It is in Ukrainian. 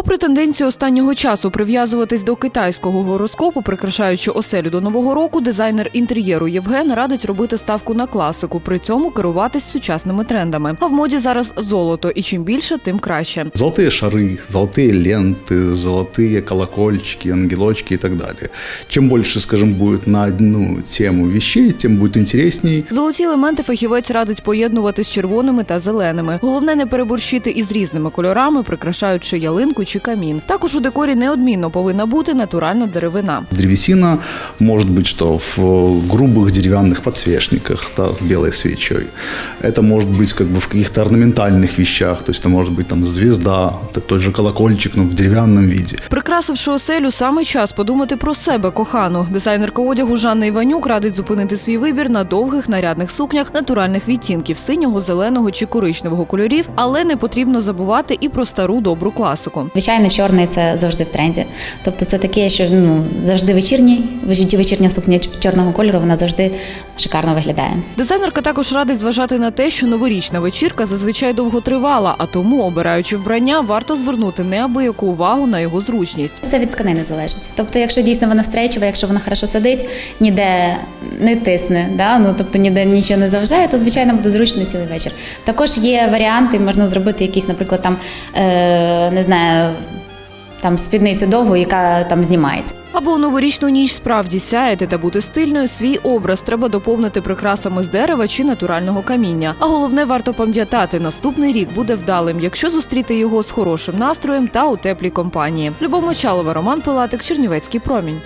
Попри тенденцію останнього часу прив'язуватись до китайського гороскопу, прикрашаючи оселю до нового року, дизайнер інтер'єру Євген радить робити ставку на класику, при цьому керуватись сучасними трендами. А в моді зараз золото, і чим більше, тим краще. Золотые шары, золотые ленты, золотые колокольчики, ангелочки и так далее. Чем больше, скажем, будет на одну тему вещей, тем будет интересней. Золоті елементи фахівець радить поєднувати з червоними та зеленими. Головне не переборщити із різними кольорами, прикрашаючи ялинку чи камін. Також у декорі неодмінно повинна бути натуральна деревина. Древесина может быть что в грубых деревянных подсвечниках да, с белой свечой. Это может быть как бы в каких-то орнаментальных вещах, то есть это может быть там звезда, так тот же колокольчик, но в деревянном виде. Прикрасивши оселю, саме час подумати про себе кохану. Дизайнерка одягу Жанна Іванюк радить зупинити свій вибір на довгих нарядних сукнях натуральних відтінків синього, зеленого чи коричневого кольорів, але не потрібно забувати і про стару добру класику. Звичайно, чорний це завжди в тренді. Тобто це таке, що ну завжди вечірній, веч- вечірня сукня чорного кольору, вона завжди шикарно виглядає. Дизайнерка також радить зважати на те, що новорічна вечірка зазвичай довго тривала, а тому, обираючи вбрання, варто звернути неабияку увагу на його зручність. Все від тканини залежить. Тобто, якщо дійсно вона стрейчева, якщо вона хорошо сидить, ніде не тисне, да? ну тобто ніде нічого не заважає, то звичайно буде зручно цілий вечір. Також є варіанти, можна зробити якісь, наприклад, там е, не знаю, там спідницю довгу, яка там знімається. Або новорічну ніч справді сяяти та бути стильною, свій образ треба доповнити прикрасами з дерева чи натурального каміння. А головне, варто пам'ятати, наступний рік буде вдалим, якщо зустріти його з хорошим настроєм та у теплій компанії. Любов Мочалова, Роман Пилатик, Чернівецький промінь.